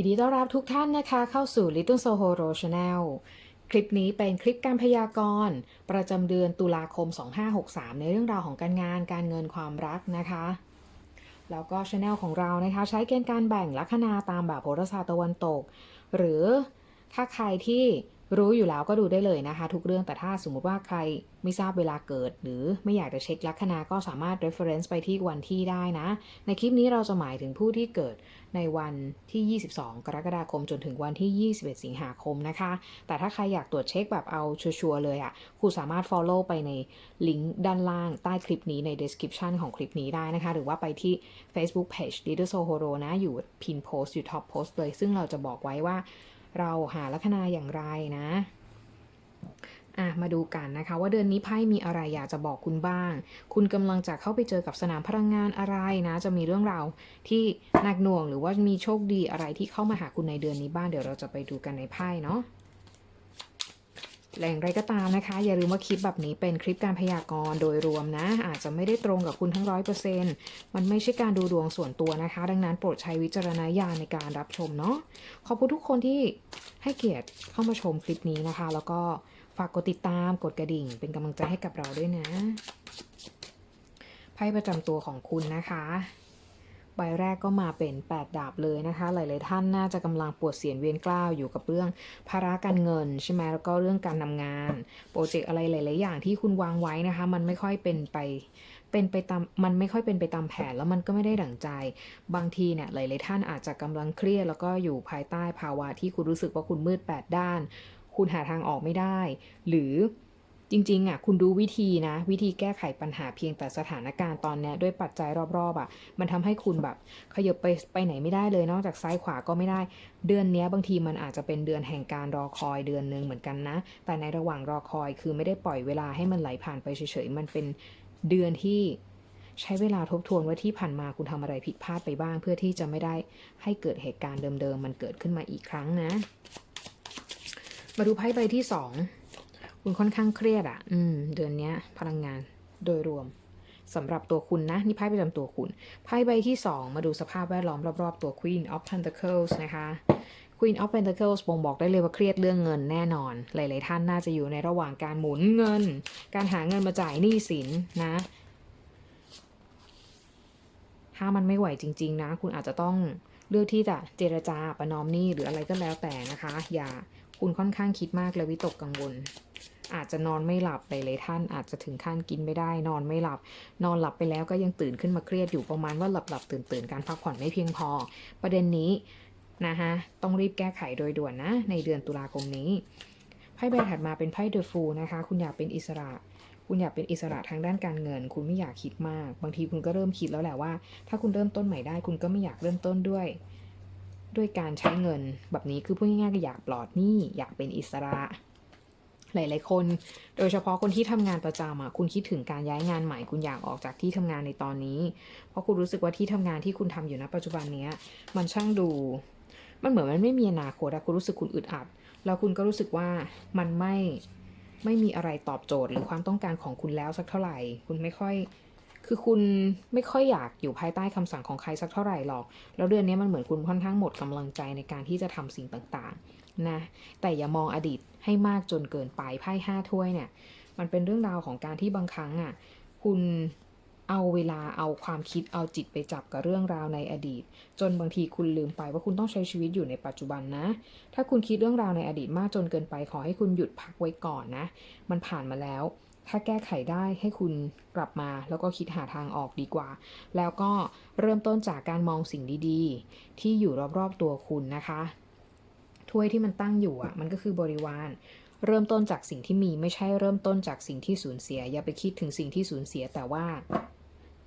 ยินดีต้อนรับทุกท่านนะคะ เข้าสู่ Little Sohoro Channel คลิปนี้เป็นคลิปการพยากรณ์ประจำเดือนตุลาคม 2563 ในเรื่องราวของการงานการเงินความรักนะคะ แล้วก็ช anel ของเรานะคะ ใช้เกณฑ์การแบ่งลัคนาตามแบบโหราศาสตร์ตะวันตก หรือถ้าใครที่ รู้อยู่แล้วก็ดูได้เลยนะคะ ทุกเรื่องแต่ถ้าสมมุติว่าใครไม่ทราบเวลาเกิด หรือไม่อยากจะเช็คลัคนาก็สามารถ reference ไปที่วันที่ได้นะ ในคลิปนี้เราจะหมายถึงผู้ที่เกิดในวันที่ 22 กรกฎาคมจนถึงวันที่ 21 สิงหาคมนะคะ แต่ถ้าใครอยากตรวจเช็คแบบเอาชัวร์เลยอะ่ะคุณสามารถ follow ไปในลิงก์ด้านล่างใต้คลิปนี้ใน description ของคลิปนี้ได้นะคะ หรือว่าไปที่ Facebook page Leader Sohoro นะอยู่พินโพสอยู่ top post เลย ซึ่งเราจะบอกไว้ว่า เราหาลัคนาอย่างไรนะอะมาดูกันนะคะ ว่าเดือนนี้ไพ่มีอะไรอยากจะบอกคุณบ้าง คุณกำลังจะเข้าไปเจอกับสนามพลังงานอะไรนะ จะมีเรื่องราวที่หนักหน่วงหรือว่ามีโชคดีอะไรที่เข้ามาหาคุณในเดือนนี้บ้างเดี๋ยวเราจะไปดูกันในไพ่เนาะ แหล่งไรก็ตามนะคะ อย่าลืมว่าคลิปแบบนี้เป็นคลิปการพยากรณ์โดยรวมนะ อาจจะไม่ได้ตรงกับคุณทั้งร้อยเปอร์เซ็นต์มันไม่ใช่การดูดวงส่วนตัวนะคะ ดังนั้นโปรดใช้วิจารณญาณในการรับชมเนาะขอบคุณทุกคนที่ให้เกียรติเข้ามาชมคลิปนี้นะคะ แล้วก็ฝากกดติดตามกดกระดิ่ง เป็นกำลังใจให้กับเราด้วยนะไพ่ประจำตัวของคุณนะคะ ใบแรกก็มาเป็น 8 ดาบเลยนะคะ หลาย ๆ ท่านน่าจะกำลังปวดเสียนเวียนกล้าวอยู่กับเรื่องภาระการเงินใช่ไหมแล้วก็เรื่องการทำงาน โปรเจกต์อะไรหลาย ๆ อย่างที่คุณวางไว้นะคะ มันไม่ค่อยเป็นไปเป็นไปตามมันไม่ค่อยเป็นไปตามแผนแล้วมันก็ไม่ได้ดั่งใจ บางทีเนี่ยหลาย ๆ ท่านอาจจะกำลังเครียดแล้วก็อยู่ภายใต้ภาวะที่คุณรู้สึกว่าคุณมืดแปดด้าน คุณหาทางออกไม่ได้ หรือ จริงๆอะคุณรู้วิธีนะ วิธีแก้ไขปัญหาเพียงแต่สถานการณ์ตอนนี้ด้วยปัจจัยรอบๆอะ มันทำให้คุณแบบขยับไปไปไหนไม่ได้เลย นอกจากซ้ายขวาก็ไม่ได้ เดือนนี้บางทีมันอาจจะเป็นเดือนแห่งการรอคอยเดือนหนึ่งเหมือนกันนะ แต่ในระหว่างรอคอยคือไม่ได้ปล่อยเวลาให้มันไหลผ่านไปเฉยๆมันเป็นเดือนที่ใช้เวลาทบทวนว่าที่ผ่านมาคุณทำอะไรผิดพลาดไปบ้าง เพื่อที่จะไม่ได้ให้เกิดเหตุการณ์เดิมๆมันเกิดขึ้นมาอีกครั้งนะ มาดูไพ่ใบที่สอง คุณค่อนข้างเครียดอะ่ะ อืม เดือนเนี้ยพลังงานโดยรวมสำหรับตัวคุณนะ นี่ไพ่ประจำตัวคุณไพ่ใบที่สองมาดูสภาพแวดล้อมรอบๆตัว Queen of Pentacles นะคะ Queen of Pentacles บ่งบอกได้เลยว่าเครียดเรื่องเงินแน่นอน หลาย ๆ ท่านน่าจะอยู่ในระหว่างการหมุนเงิน การหาเงินมาจ่ายหนี้สินนะ ถ้ามันไม่ไหวจริง ๆ นะ คุณอาจจะต้องเลือกที่จะเจรจาประนอมหนี้หรืออะไรก็แล้วแต่นะคะ อย่าคุณค่อนข้างคิดมากและวิตกกังวล อาจจะนอนไม่หลับหลายๆท่าน อาจจะถึงขั้นกินไม่ได้ นอนไม่หลับ นอนหลับไปแล้วก็ยังตื่นขึ้นมาเครียดอยู่ประมาณว่าหลับหลับตื่นตื่นการพักผ่อนไม่เพียงพอ ประเด็นนี้นะคะต้องรีบแก้ไขโดยด่วนนะ ในเดือนตุลาคมนี้ไพ่ใบถัดมาเป็นไพ่เดอะฟูนะคะ คุณอยากเป็นอิสระ คุณอยากเป็นอิสระทางด้านการเงิน คุณไม่อยากคิดมาก บางทีคุณก็เริ่มคิดแล้วแหละว่า ถ้าคุณเริ่มต้นใหม่ได้ คุณก็ไม่อยากเริ่มต้นด้วย ด้วยการใช้เงินแบบนี้คือพูดง่ายๆก็อยากปลอดหนี้อยากเป็นอิสระ หลาย ๆ คน โดยเฉพาะคนที่ทำงานประจำอะคุณคิดถึงการย้ายงานใหม่ คุณอยากออกจากที่ทำงานในตอนนี้ เพราะคุณรู้สึกว่าที่ทำงานที่คุณทำอยู่ณปัจจุบันเนี้ยมันช่างดู มันเหมือนมันไม่มีอนาคตอะคุณรู้สึกคุณอึดอัด แล้วคุณก็รู้สึกว่ามันไม่ไม่มีอะไรตอบโจทย์หรือความต้องการของคุณแล้วสักเท่าไหร่ คุณไม่ค่อยคือคุณไม่ค่อยอยากอยู่ภายใต้คำสั่งของใครสักเท่าไหร่หรอก แล้วเดือนนี้มันเหมือนคุณค่อนข้างหมดกำลังใจในการที่จะทำสิ่งต่าง นะแต่อย่ามองอดีตให้มากจนเกินไปไพ่ห้าถ้วยเนี่ยมันเป็นเรื่องราวของการที่บางครั้งอะคุณเอาเวลาเอาความคิดเอาจิตไปจับกับเรื่องราวในอดีต จนบางทีคุณลืมไปว่าคุณต้องใช้ชีวิตอยู่ในปัจจุบันนะ ถ้าคุณคิดเรื่องราวในอดีตมากจนเกินไปขอให้คุณหยุดพักไว้ก่อนนะ มันผ่านมาแล้ว ถ้าแก้ไขได้ให้คุณกลับมาแล้วก็คิดหาทางออกดีกว่า แล้วก็เริ่มต้นจากการมองสิ่งดีๆ ที่อยู่รอบๆตัวคุณนะคะ ถ้วยที่มันตั้งอยู่อะ มันก็คือบริวารเริ่มต้นจากสิ่งที่มีไม่ใช่เริ่มต้นจากสิ่งที่สูญเสีย อย่าไปคิดถึงสิ่งที่สูญเสียแต่ว่า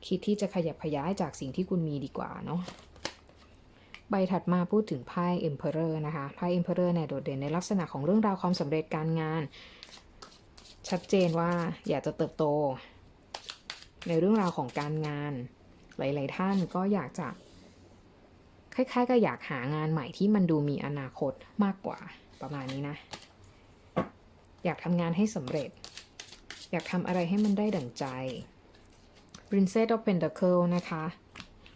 คิดที่จะขยับขยายจากสิ่งที่คุณมีดีกว่าเนาะใบถัดมาพูดถึงไพ่ Emperor นะคะไพ่ Emperor เรนี่ยโดดเด่นในลักษณะของเรื่องราวความสำเร็จการงาน ชัดเจนว่าอยากจะเติบโต ในเรื่องราวของการงาน หลาย ๆ ท่านก็อยากจะ คล้ายๆ ก็อยากหางานใหม่ที่มันดูมีอนาคตมากกว่าประมาณนี้นะ อยากทำงานให้สำเร็จ อยากทำอะไรให้มันได้ดั่งใจ Princess of Pentacle นะคะ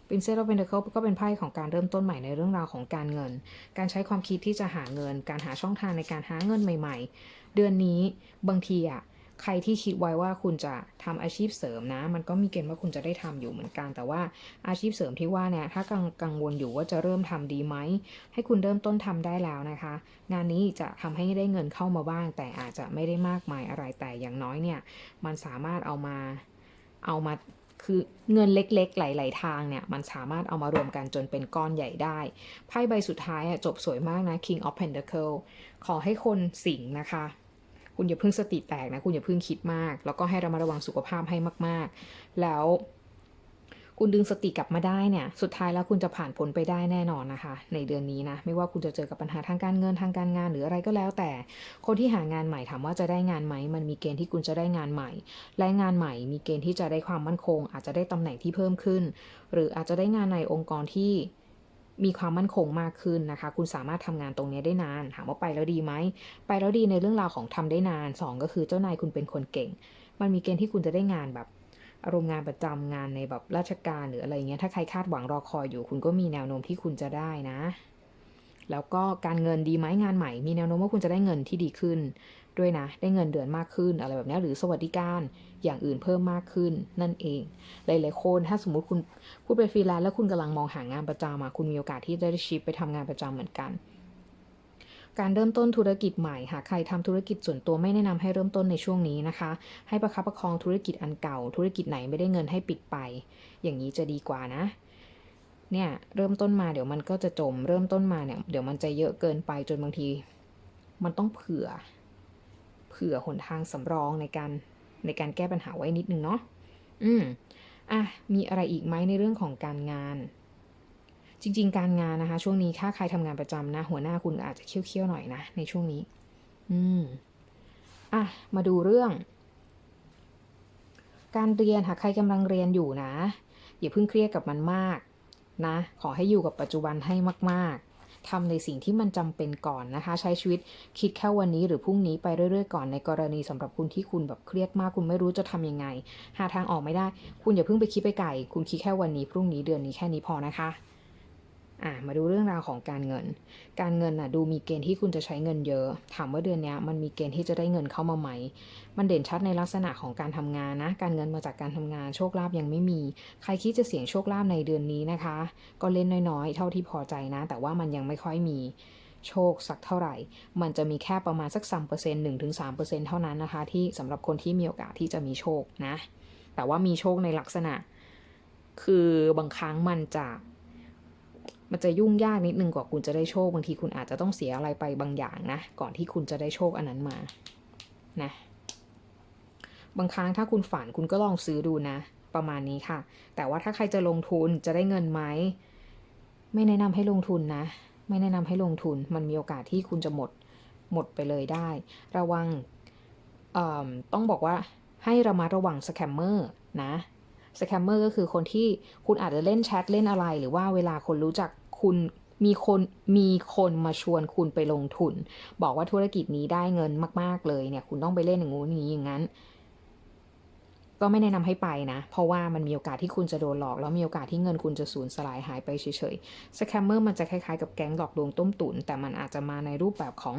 Princess of Pentacles ก็เป็นไพ่ของการเริ่มต้นใหม่ในเรื่องราวของการเงิน การใช้ความคิดที่จะหาเงิน การหาช่องทางในการหาเงินใหม่ ๆ เดือนนี้บางทีอะ ใครที่คิดไว้ว่าคุณจะทำอาชีพเสริมนะ มันก็มีเกณฑ์ว่าคุณจะได้ทำอยู่เหมือนกัน แต่ว่าอาชีพเสริมที่ว่าเนี่ยถ้ากังกงวลอยู่ว่าจะเริ่มทำดีไหม ให้คุณเริ่มต้นทำได้แล้วนะคะ งานนี้จะทำให้ได้เงินเข้ามาบ้าง แต่อาจจะไม่ได้มากมายอะไรแต่อย่างน้อยเนี่ย มันสามารถเอามาเอามาคือเงินเล็กๆ หลาย ๆ ทางเนี่ย มันสามารถเอามารวมกันจนเป็นก้อนใหญ่ได้ ไพ่ใบสุดท้ายจบสวยมากนะ King of Pentacle ขอให้คนสิงห์นะคะ คุณอย่าเพิ่งสติแตกนะ คุณอย่าเพิ่งคิดมาก แล้วก็ให้ระมัดระวังสุขภาพให้มาก ๆ แล้วคุณดึงสติกลับมาได้เนี่ย สุดท้ายแล้วคุณจะผ่านพ้นไปได้แน่นอนนะคะ ในเดือนนี้นะ ไม่ว่าคุณจะเจอกับปัญหาทางการเงินทางการงานหรืออะไรก็แล้วแต่ คนที่หางานใหม่ถามว่าจะได้งานไหม มันมีเกณฑ์ที่คุณจะได้งานใหม่ และงานใหม่ มีเกณฑ์ที่จะได้ความมั่นคง อาจจะได้ตำแหน่งที่เพิ่มขึ้น หรืออาจจะได้งานในองค์กรที่ มีความมั่นคงมากขึ้นนะคะ คุณสามารถทำงานตรงนี้ได้นาน ถามว่าไปแล้วดีไหม ไปแล้วดีในเรื่องราวของทำได้นานสองก็คือเจ้านายคุณเป็นคนเก่ง มันมีเกณฑ์ที่คุณจะได้งานแบบอารมณ์งานประจำงานในแบบราชการหรืออะไรเงี้ย ถ้าใครคาดหวังรอคอยอยู่ คุณก็มีแนวโน้มที่คุณจะได้นะ แล้วก็การเงินดีไหมงานใหม่ มีแนวโน้มว่าคุณจะได้เงินที่ดีขึ้น ด้วยนะ ได้เงินเดือนมากขึ้นอะไรแบบนี้หรือสวัสดิการอย่างอื่นเพิ่มมากขึ้นนั่นเอง หลายๆคนถ้าสมมุติคุณพูดเป็นฟรีแลนซ์แล้วคุณกำลังมองหางานประจำอะคุณมีโอกาสที่จะได้ชิปไปทำงานประจำเหมือนกัน การเริ่มต้นธุรกิจใหม่หากใครทำธุรกิจส่วนตัวไม่แนะนำให้เริ่มต้นในช่วงนี้นะคะ ให้ประคับประคองธุรกิจอันเก่า ธุรกิจไหนไม่ได้เงินให้ปิดไป อย่างนี้จะดีกว่านะเนี่ยเริ่มต้นมาเดี๋ยวมันก็จะจม เริ่มต้นมาเนี่ยเดี๋ยวมันจะเยอะเกินไปจนบางที มันต้องเผื่อ ผื่อหนทางสำรองในการในการแก้ปัญหาไว้นิดนึงเนาะอืมอะมีอะไรอีกไหมในเรื่องของการงาน จริง ๆ การงานนะคะ ช่วงนี้ถ้าใครทำงานประจำนะ หัวหน้าคุณอาจจะเคี่ยวๆหน่อยนะ ในช่วงนี้ อืมอะมาดูเรื่อง การเรียนหากใครกำลังเรียนอยู่นะ อย่าเพิ่งเครียดกับมันมากนะ ขอให้อยู่กับปัจจุบันให้มาก ทำในสิ่งที่มันจำเป็นก่อนนะคะ ใช้ชีวิตคิดแค่วันนี้หรือพรุ่งนี้ไปเรื่อยๆก่อนในกรณีสำหรับคุณที่คุณแบบเครียดมากคุณไม่รู้จะทำยังไง หาทางออกไม่ได้ คุณอย่าเพิ่งไปคิดไปไกลคุณคิดแค่วันนี้พรุ่งนี้เดือนนี้แค่นี้พอนะคะ อะมาดูเรื่องราวของการเงิน การเงินน่ะดูมีเกณฑ์ที่คุณจะใช้เงินเยอะ ถามว่าเดือนนี้มันมีเกณฑ์ที่จะได้เงินเข้ามาไหม มันเด่นชัดในลักษณะของการทำงานนะ การเงินมาจากการทำงาน โชคลาภยังไม่มี ใครคิดจะเสี่ยงโชคลาภในเดือนนี้นะคะ ก็เล่นน้อยๆ เท่าที่พอใจนะ แต่ว่ามันยังไม่ค่อยมีโชคสักเท่าไหร่ มันจะมีแค่ประมาณสัก3%เปอร์เซ็นต์หนึ่งถึงสามเปอร์เซ็นต์เท่านั้นนะคะ ที่สำหรับคนที่มีโอกาสที่จะมีโชคนะ แต่ว่ามีโชคในลักษณะ คือบางครั้งมันจะ มันจะยุ่งยากนิดนึงกว่าคุณจะได้โชคบางทีคุณอาจจะต้องเสียอะไรไปบางอย่างนะ ก่อนที่คุณจะได้โชคอันนั้นมานะบางครั้งถ้าคุณฝันคุณก็ลองซื้อดูนะ ประมาณนี้ค่ะ แต่ว่าถ้าใครจะลงทุนจะได้เงินไหมไม่แนะนำให้ลงทุนนะ ไม่แนะนำให้ลงทุน มันมีโอกาสที่คุณจะหมดหมดไปเลยได้ ระวังต้องบอกว่าให้ระมัดระวังสแคมเมอร์นะสแคมเมอร์ก็คือคนที่คุณอาจจะเล่นแชทเล่นอะไร หรือว่าเวลาคนรู้จัก คุณมีคนมีคนมาชวนคุณไปลงทุน บอกว่าธุรกิจนี้ได้เงินมาก ๆ เลยเนี่ย คุณต้องไปเล่นอย่างงู้นอย่างนี้อย่างนั้น ก็ไม่แนะนำให้ไปนะ เพราะว่ามันมีโอกาสที่คุณจะโดนหลอก แล้วมีโอกาสที่เงินคุณจะสูญสลายหายไปเฉยๆสแคมเมอร์มันจะคล้ายๆกับแก๊งหลอกลวงต้มตุ๋นแต่มันอาจจะมาในรูปแบบของ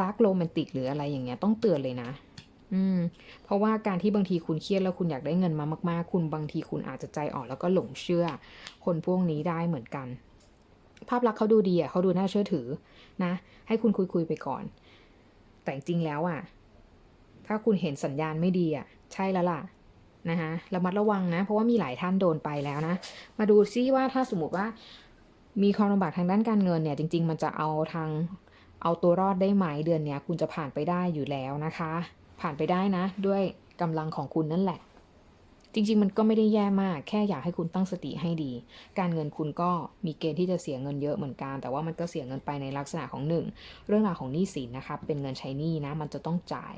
รักโรแมนติกหรืออะไรอย่างเงี้ยต้องเตือนเลยนะอืมเพราะว่าการที่บางทีคุณเครียดแล้วคุณอยากได้เงินมามาก ๆ คุณบางทีคุณอาจจะใจอ่อนแล้วก็หลงเชื่อ คนพวกนี้ได้เหมือนกัน ภาพลักษณ์เขาดูดีอะเขาดูน่าเชื่อถือนะ ให้คุณคุยคุยไปก่อน แต่จริงแล้วอะ ถ้าคุณเห็นสัญญาณไม่ดีอะ ใช่แล้วล่ะนะคะระมัดระวังนะ เพราะว่ามีหลายท่านโดนไปแล้วนะ มาดูซิว่าถ้าสมมติว่ามีความลำบากทางด้านการเงินเนี่ย จริง ๆ มันจะเอาทางเอาตัวรอดได้ไหมเดือนเนี้ย คุณจะผ่านไปได้อยู่แล้วนะคะ ผ่านไปได้นะ ด้วยกำลังของคุณนั่นแหละ จริง ๆ มันก็ไม่ได้แย่มาก แค่อยากให้คุณตั้งสติให้ดี การเงินคุณก็มีเกณฑ์ที่จะเสียเงินเยอะเหมือนกัน แต่ว่ามันก็เสียเงินไปในลักษณะของหนึ่งเรื่องราวของหนี้สินนะคะเป็นเงินใช้หนี้นะ มันจะต้องจ่าย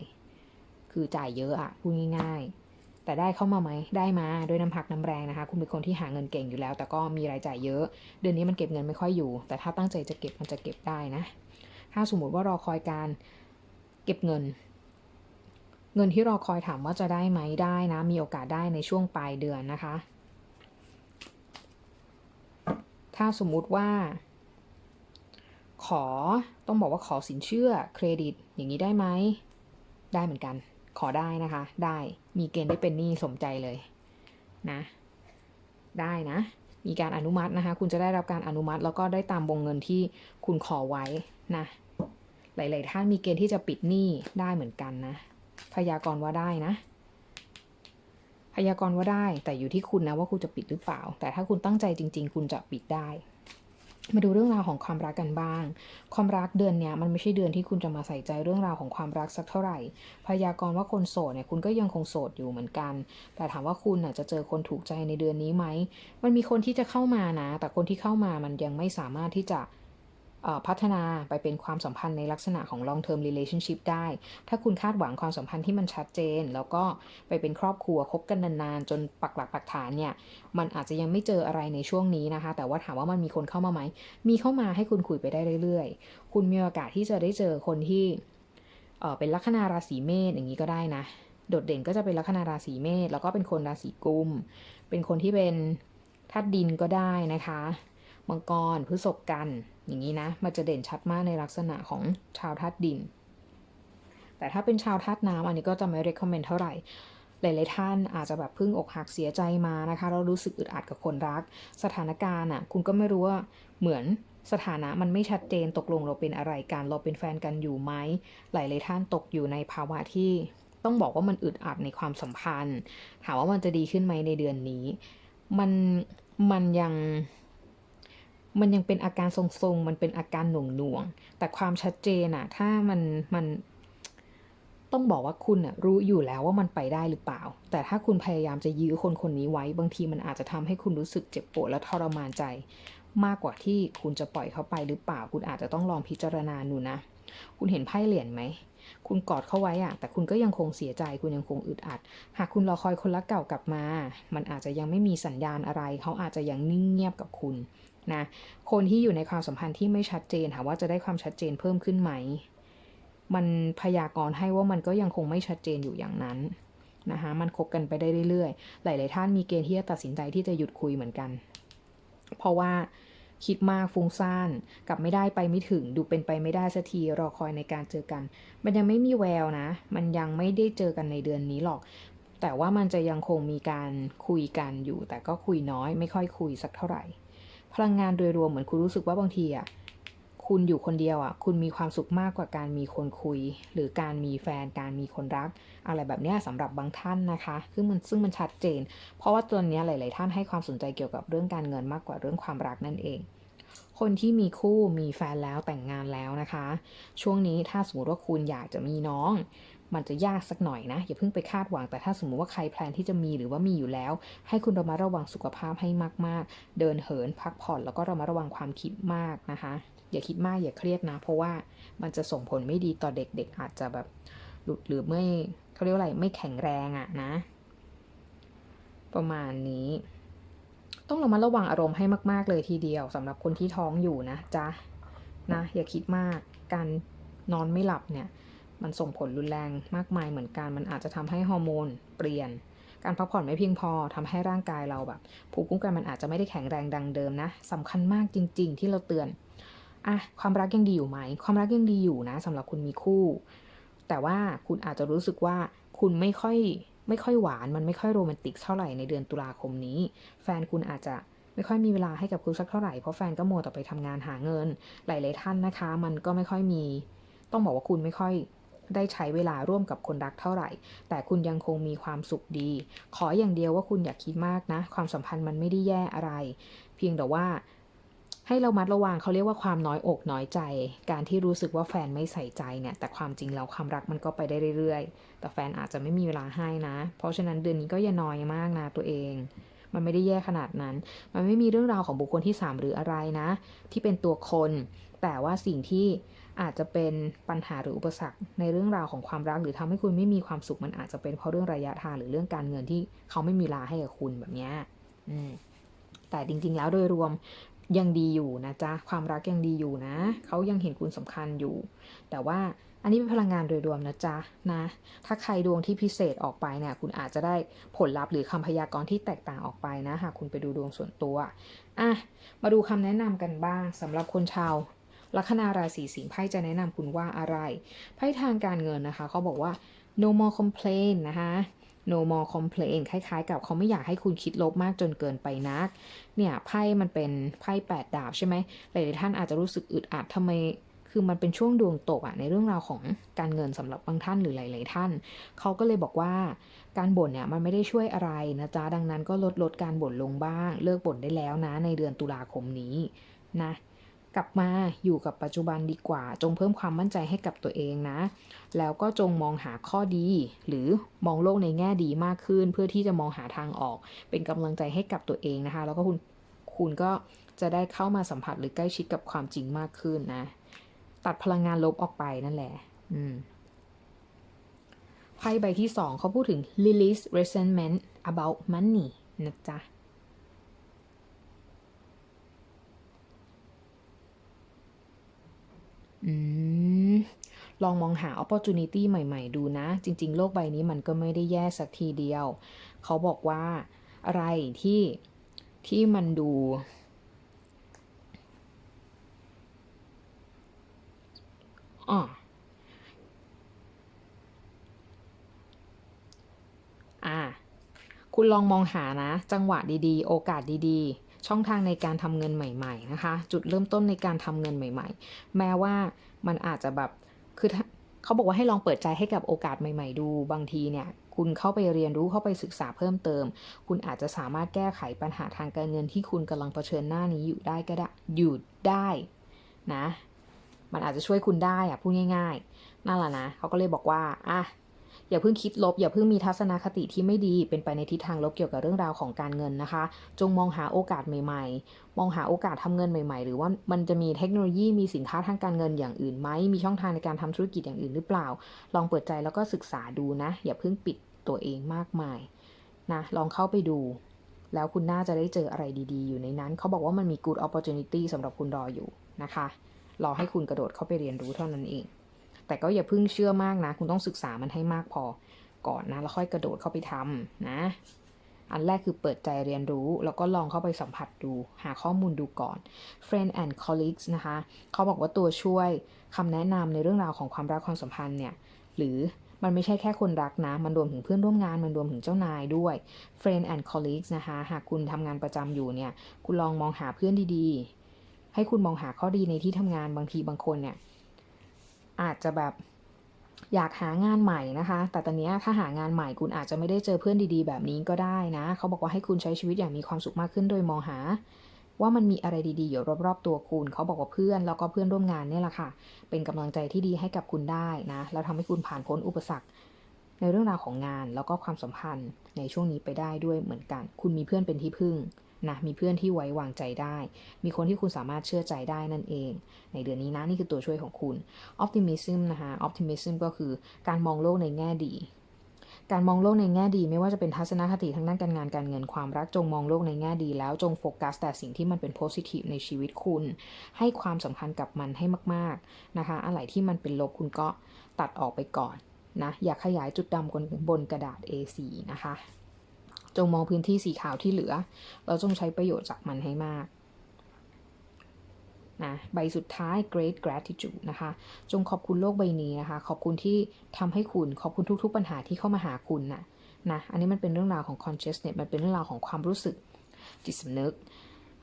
คือจ่ายเยอะอะพูดง่ายๆ แต่ได้เข้ามาไหมได้มาด้วยน้ำพักน้ำแรงนะคะ คุณเป็นคนที่หาเงินเก่งอยู่แล้ว แต่ก็มีรายจ่ายเยอะ เดือนนี้มันเก็บเงินไม่ค่อยอยู่ แต่ถ้าตั้งใจจะเก็บมันจะเก็บได้นะ ถ้าสมมติว่ารอคอยการเก็บเงิน เงินที่รอคอยถามว่าจะได้ไหมได้นะ มีโอกาสได้ในช่วงปลายเดือนนะคะ ถ้าสมมุติว่า ขอต้องบอกว่าขอสินเชื่อเครดิตอย่างนี้ได้ไหมได้เหมือนกัน ขอได้นะคะ ได้มีเกณฑ์ได้เป็นหนี้สมใจเลยนะ ได้นะ มีการอนุมัตินะคะ คุณจะได้รับการอนุมัติแล้วก็ได้ตามวงเงินที่คุณขอไว้นะ หลาย ๆ ท่านมีเกณฑ์ที่จะปิดหนี้ได้เหมือนกันนะ พยากรณ์ว่าได้นะ พยากรณ์ว่าได้ แต่อยู่ที่คุณนะว่าคุณจะปิดหรือเปล่า แต่ถ้าคุณตั้งใจจริง ๆ คุณจะปิดได้ มาดูเรื่องราวของความรักกันบ้าง ความรักเดือนเนี้ยมันไม่ใช่เดือนที่คุณจะมาใส่ใจเรื่องราวของความรักสักเท่าไหร่ พยากรณ์ว่าคนโสดเนี่ยคุณก็ยังคงโสดอยู่เหมือนกัน แต่ถามว่าคุณน่ะจะเจอคนถูกใจในเดือนนี้ไหม มันมีคนที่จะเข้ามานะ แต่คนที่เข้ามามันยังไม่สามารถที่จะ พัฒนาไปเป็นความสัมพันธ์ในลักษณะของ long term relationship ได้ ถ้าคุณคาดหวังความสัมพันธ์ที่มันชัดเจน แล้วก็ไปเป็นครอบครัวคบกันนานๆ จนปักหลักปักฐานเนี่ย มันอาจจะยังไม่เจออะไรในช่วงนี้นะคะ แต่ว่าถามว่ามันมีคนเข้ามาไหม มีเข้ามาให้คุณคุยไปได้เรื่อยๆ คุณมีโอกาสที่จะได้เจอคนที่เเป็นลัคนาราศีเมษอย่างนี้ก็ได้นะ โดดเด่นก็จะเป็นลัคนาราศีเมษแล้วก็เป็นคนราศีกุม เป็นคนที่เป็นธาตุดินก็ได้นะคะ มังกรพฤษภกัน อย่างนี้นะ มันจะเด่นชัดมากในลักษณะของชาวธาตุดิน แต่ถ้าเป็นชาวธาตุน้ำอันนี้ก็จะไม่ recommend เท่าไหร่ หลายๆท่านอาจจะแบบพิ่งอกหักเสียใจมานะคะแล้วรู้สึกอึดอัดกับคนรัก สถานการณ์อะคุณก็ไม่รู้ว่าเหมือนสถานะมันไม่ชัดเจนตกลงเราเป็นอะไรกัน เราเป็นแฟนกันอยู่ไหม หลายๆท่านตกอยู่ในภาวะที่ต้องบอกว่ามันอึดอัดในความสัมพันธ์ ถามว่ามันจะดีขึ้นไหมในเดือนนี้ มันมันยัง มันยังเป็นอาการทรงๆ มันเป็นอาการหน่วงๆแต่ความชัดเจนอะถ้ามันมันต้องบอกว่าคุณอะรู้อยู่แล้วว่ามันไปได้หรือเปล่า แต่ถ้าคุณพยายามจะยื้อคนคนนี้ไว้ บางทีมันอาจจะทำให้คุณรู้สึกเจ็บปวดและทรมานใจ มากกว่าที่คุณจะปล่อยเขาไปหรือเปล่า คุณอาจจะต้องลองพิจารณาดูนะ คุณเห็นไพ่เหรียญไหม คุณกอดเขาไว้อะแต่คุณก็ยังคงเสียใจ คุณยังคงอึดอัด หากคุณรอคอยคนรักเก่ากลับมา มันอาจจะยังไม่มีสัญญาณอะไร เขาอาจจะยังนิ่งเงียบกับคุณ นะคนที่อยู่ในความสัมพันธ์ที่ไม่ชัดเจนถามว่าจะได้ความชัดเจนเพิ่มขึ้นไหม มันพยากรณ์ให้ว่ามันก็ยังคงไม่ชัดเจนอยู่อย่างนั้นนะคะมันคบกันไปได้เรื่อยๆ หลาย ๆ ท่านมีเกณฑ์ที่จะตัดสินใจที่จะหยุดคุยเหมือนกัน เพราะว่าคิดมากฟุ้งซ่านกลับไม่ได้ไปไม่ถึง ดูเป็นไปไม่ได้สักทีรอคอยในการเจอกัน มันยังไม่มีแววนะ มันยังไม่ได้เจอกันในเดือนนี้หรอก แต่ว่ามันจะยังคงมีการคุยกันอยู่ แต่ก็คุยน้อย ไม่ค่อยคุยสักเท่าไหร่ พลังงานโดยรวมเหมือนคุณรู้สึกว่าบางทีอะคุณอยู่คนเดียวอะ คุณมีความสุขมากกว่าการมีคนคุย หรือการมีแฟน การมีคนรัก อะไรแบบเนี้ยสำหรับบางท่านนะคะคือมันซึ่งมันชัดเจน เพราะว่าตัวนี้ยหลาย ๆ ท่านให้ความสนใจเกี่ยวกับเรื่องการเงินมากกว่าเรื่องความรักนั่นเอง คนที่มีคู่มีแฟนแล้วแต่งงานแล้วนะคะ ช่วงนี้ถ้าสมมติว่าคุณอยากจะมีน้อง มันจะยากสักหน่อยนะ อย่าเพิ่งไปคาดหวังแต่ถ้าสมมุติว่าใครแพลนที่จะมีหรือว่ามีอยู่แล้ว ให้คุณระมัดระวังสุขภาพให้มาก ๆ เดินเหินพักผ่อนแล้วก็ระมัดระวังความคิดมากนะคะ อย่าคิดมากอย่าเครียดนะ เพราะว่ามันจะส่งผลไม่ดีต่อเด็กๆอาจจะแบบหลุดหรือไม่เขาเรียกว่าอะไรไม่แข็งแรงอะนะ ประมาณนี้ ต้องระมัดระวังอารมณ์ให้มาก ๆ เลยทีเดียวสำหรับคนที่ท้องอยู่นะจ๊ะนะอย่าคิดมากการนอนไม่หลับเนี่ย มันส่งผลรุนแรงมากมายเหมือนกันมันอาจจะทำให้ฮอร์โมนเปลี่ยน การพักผ่อนไม่เพียงพอทำให้ร่างกายเราแบบภูมิคุ้มกันมันอาจจะไม่ได้แข็งแรงดังเดิมนะสำคัญมากจริง ๆ ที่เราเตือนอะความรักยังดีอยู่ไหม ความรักยังดีอยู่นะสำหรับคุณมีคู่ แต่ว่าคุณอาจจะรู้สึกว่าคุณไม่ค่อย ไม่ค่อยหวานมันไม่ค่อยโรแมนติกเท่าไหร่ในเดือนตุลาคมนี้ แฟนคุณอาจจะไม่ค่อยมีเวลาให้กับคุณสักเท่าไหร่เพราะแฟนก็มัวแต่ไปทำงานหาเงิน หลาย ๆ ท่านนะคะ มันก็ไม่ค่อยมี ต้องบอกว่าคุณไม่ค่อยได้ใช้เวลาร่วมกับคนรักเท่าไหร่ แต่คุณยังคงมีความสุขดี ขออย่างเดียวว่าคุณอย่าคิดมากนะ ความสัมพันธ์มันไม่ได้แย่อะไร เพียงแต่ว่า ให้เรามัดระวังเขาเรียกว่าความน้อยอกน้อยใจ การที่รู้สึกว่าแฟนไม่ใส่ใจเนี่ย แต่ความจริงแล้วความรักมันก็ไปได้เรื่อยๆ แต่แฟนอาจจะไม่มีเวลาให้นะ เพราะฉะนั้นเดือนนี้ก็อย่าน้อยมากนะตัวเอง มันไม่ได้แย่ขนาดนั้น มันไม่มีเรื่องราวของบุคคลที่สามหรืออะไรนะ ที่เป็นตัวคน แต่ว่าสิ่งที่อาจจะเป็นปัญหาหรืออุปสรรคในเรื่องราวของความรัก หรือทำให้คุณไม่มีความสุขมันอาจจะเป็นเพราะเรื่องระยะทางหรือเรื่องการเงินที่เขาไม่มีเวลาให้กับคุณแบบนี้อืมแต่จริงๆ แล้วโดยรวม ยังดีอยู่นะจ๊ะความรักยังดีอยู่นะเขายังเห็นคุณสำคัญอยู่ แต่ว่าอันนี้เป็นพลังงานโดยรวมนะจ๊ะนะถ้าใครดวงที่พิเศษออกไปเนี่ยคุณอาจจะได้ผลลัพธ์หรือคำพยากรณ์ที่แตกต่างออกไปนะหากคุณไปดูดวงส่วนตัวอะมาดูคำแนะนำกันบ้างสำหรับคนชาวลัคนาราศีสิงห์ไพ่จะแนะนำคุณว่าอะไรไพ่ทางการเงินนะคะเขาบอกว่า no more complain นะคะ no more complain คล้ายๆ กับเขาไม่อยากให้คุณคิดลบมากจนเกินไปนัก เนี่ยไพ่มันเป็นไพ่แปดดาบใช่ไหมหลายๆท่านอาจจะรู้สึกอึดอัดทำไมคือมันเป็นช่วงดวงตกอะในเรื่องราวของการเงินสำหรับบางท่านหรือหลาย ๆ ท่าน เขาก็เลยบอกว่าการบ่นเนี่ยมันไม่ได้ช่วยอะไรนะจ๊ะดังนั้นก็ลดลดการบ่นลงบ้าง เลิกบ่นได้แล้วนะในเดือนตุลาคมนี้นะ กลับมาอยู่กับปัจจุบันดีกว่า จงเพิ่มความมั่นใจให้กับตัวเองนะ แล้วก็จงมองหาข้อดี หรือมองโลกในแง่ดีมากขึ้น เพื่อที่จะมองหาทางออก เป็นกำลังใจให้กับตัวเองนะคะ แล้วก็คุณคุณก็จะได้เข้ามาสัมผัสหรือใกล้ชิดกับความจริงมากขึ้นนะ ตัดพลังงานลบออกไปนั่นแหละ อืมไพ่ใบที่สองเขาพูดถึง release resentment about money นะจ๊ะ อืม ลองมองหา opportunity ใหม่ ๆ ดูนะ จริง ๆ โลกใบนี้มันก็ไม่ได้แย่สักทีเดียว เขาบอกว่าอะไรที่ที่มันดูออ่า คุณลองมองหานะ จังหวะดีๆ โอกาสดีๆ ช่องทางในการทำเงินใหม่ ๆ นะคะ จุดเริ่มต้นในการทำเงินใหม่ ๆ แม้ว่ามันอาจจะแบบคือเขาบอกว่าให้ลองเปิดใจให้กับโอกาสใหม่ ๆ ดูบางทีเนี่ยคุณเข้าไปเรียนรู้เข้าไปศึกษาเพิ่มเติม คุณอาจจะสามารถแก้ไขปัญหาทางการเงินที่คุณกำลังเผชิญหน้านี้อยู่ได้ก็ได้อยู่ได้นะ มันอาจจะช่วยคุณได้อะพูดง่าย ๆ นั่นแหละนะเขาก็เลยบอกว่าอะ อย่าเพิ่งคิดลบ อย่าเพิ่งมีทัศนคติที่ไม่ดี เป็นไปในทิศทางลบเกี่ยวกับเรื่องราวของการเงินนะคะ จงมองหาโอกาสใหม่ ๆ มองหาโอกาสทำเงินใหม่ ๆ หรือว่ามันจะมีเทคโนโลยีมีสินค้าทางการเงินอย่างอื่นไหมมีช่องทางในการทำธุรกิจอย่างอื่นหรือเปล่า ลองเปิดใจแล้วก็ศึกษาดูนะ อย่าเพิ่งปิดตัวเองมากมายนะลองเข้าไปดู แล้วคุณน่าจะได้เจออะไรดีๆ อยู่ในนั้น เขาบอกว่ามันมี good opportunity สำหรับคุณรออยู่นะคะ รอให้คุณกระโดดเข้าไปเรียนรู้เท่านั้นเอง แต่ก็อย่าพิ่งเชื่อมากนะ คุณต้องศึกษามันให้มากพอก่อนนะ แล้วค่อยกระโดดเข้าไปทำนะ อันแรกคือเปิดใจเรียนรู้ แล้วก็ลองเข้าไปสัมผัสดู หาข้อมูลดูก่อน friend and colleagues นะคะ เขาบอกว่าตัวช่วยคำแนะนำในเรื่องราวของความรักความสัมพันธ์เนี่ย หรือมันไม่ใช่แค่คนรักนะ มันรวมถึงเพื่อนร่วมงาน มันรวมถึงเจ้านายด้วย friend and colleagues นะคะ หากคุณทำงานประจำอยู่เนี่ย คุณลองมองหาเพื่อนดีๆ ให้คุณมองหาข้อดีในที่ทำงาน บางทีบางคนเนี่ย อาจจะแบบอยากหางานใหม่นะคะ แต่ตอนนี้ถ้าหางานใหม่คุณอาจจะไม่ได้เจอเพื่อนดีๆ แบบนี้ก็ได้นะ เขาบอกว่าให้คุณใช้ชีวิตอย่างมีความสุขมากขึ้นโดยมองหา ว่ามันมีอะไรดีๆอยู่รอบๆตัวคุณ เขาบอกว่าเพื่อนแล้วก็เพื่อนร่วมงานเนี่ยแหละค่ะ เป็นกำลังใจที่ดีให้กับคุณได้นะ แล้วทำให้คุณผ่านพ้นอุปสรรค ในเรื่องราวของงานแล้วก็ความสัมพันธ์ในช่วงนี้ไปได้ด้วยเหมือนกัน คุณมีเพื่อนเป็นที่พึ่ง นะมีเพื่อนที่ไว้วางใจได้ มีคนที่คุณสามารถเชื่อใจได้นั่นเอง ในเดือนนี้นะนี่คือตัวช่วยของคุณ optimism นะคะ optimism ก็คือการมองโลกในแง่ดีการมองโลกในแง่ดีไม่ว่าจะเป็นทัศนคติทางด้านการงานการเงินความรักจงมองโลกในแง่ดี แล้วจงโฟกัสแต่สิ่งที่มันเป็น positive ในชีวิตคุณ ให้ความสำคัญกับมันให้มากๆนะคะ อะไรที่มันเป็นลบคุณก็ตัดออกไปก่อนนะอย่าขยายจุดดำบนบนกระดาษ A4 นะคะ จงมองพื้นที่สีขาวที่เหลือ เราจงใช้ประโยชน์จากมันให้มากนะใบสุดท้าย great gratitude นะคะ จงขอบคุณโลกใบนี้นะคะ ขอบคุณที่ทำให้คุณ ขอบคุณทุก ๆ ปัญหาที่เข้ามาหาคุณนะนะ อันนี้มันเป็นเรื่องราวของ consciousness มันเป็นเรื่องราวของความรู้สึกจิตสำนึก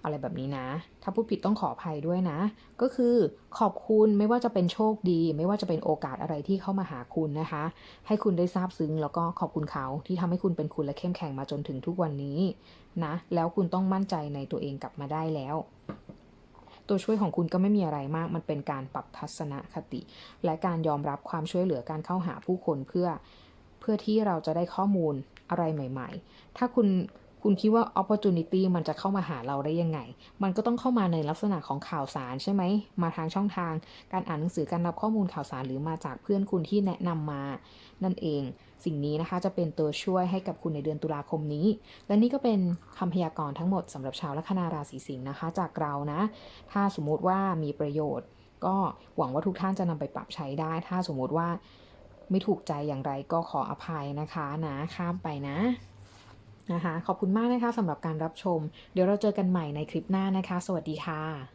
อะไรแบบนี้นะ ถ้าพูดผิดต้องขออภัยด้วยนะ ก็คือขอบคุณไม่ว่าจะเป็นโชคดี ไม่ว่าจะเป็นโอกาสอะไรที่เข้ามาหาคุณนะคะ ให้คุณได้ซาบซึ้งแล้วก็ขอบคุณเขาที่ทำให้คุณเป็นคุณและเข้มแข็งมาจนถึงทุกวันนี้นะ แล้วคุณต้องมั่นใจในตัวเองกลับมาได้แล้วตัวช่วยของคุณก็ไม่มีอะไรมาก มันเป็นการปรับทัศนคติ และการยอมรับความช่วยเหลือการเข้าหาผู้คนเพื่อ เพื่อที่เราจะได้ข้อมูลอะไรใหม่ ๆ ถ้าคุณ คุณคิดว่า opportunity มันจะเข้ามาหาเราได้ยังไง มันก็ต้องเข้ามาในลักษณะของข่าวสารใช่ไหม มาทางช่องทาง การอ่านหนังสือการรับข้อมูลข่าวสารหรือมาจากเพื่อนคุณที่แนะนำมา นั่นเอง สิ่งนี้นะคะจะเป็นตัวช่วยให้กับคุณในเดือนตุลาคมนี้ และนี่ก็เป็นคำพยากรณ์ทั้งหมดสำหรับชาวลัคนาราศีสิงห์นะคะ จากเรานะ ถ้าสมมุติว่ามีประโยชน์ ก็หวังว่าทุกท่านจะนำไปปรับใช้ได้ ถ้าสมมุติว่าไม่ถูกใจอย่างไรก็ขออภัยนะคะนะข้ามไปนะ นะคะ ขอบคุณมากนะคะสำหรับการรับชม เดี๋ยวเราเจอกันใหม่ในคลิปหน้านะคะ สวัสดีค่ะ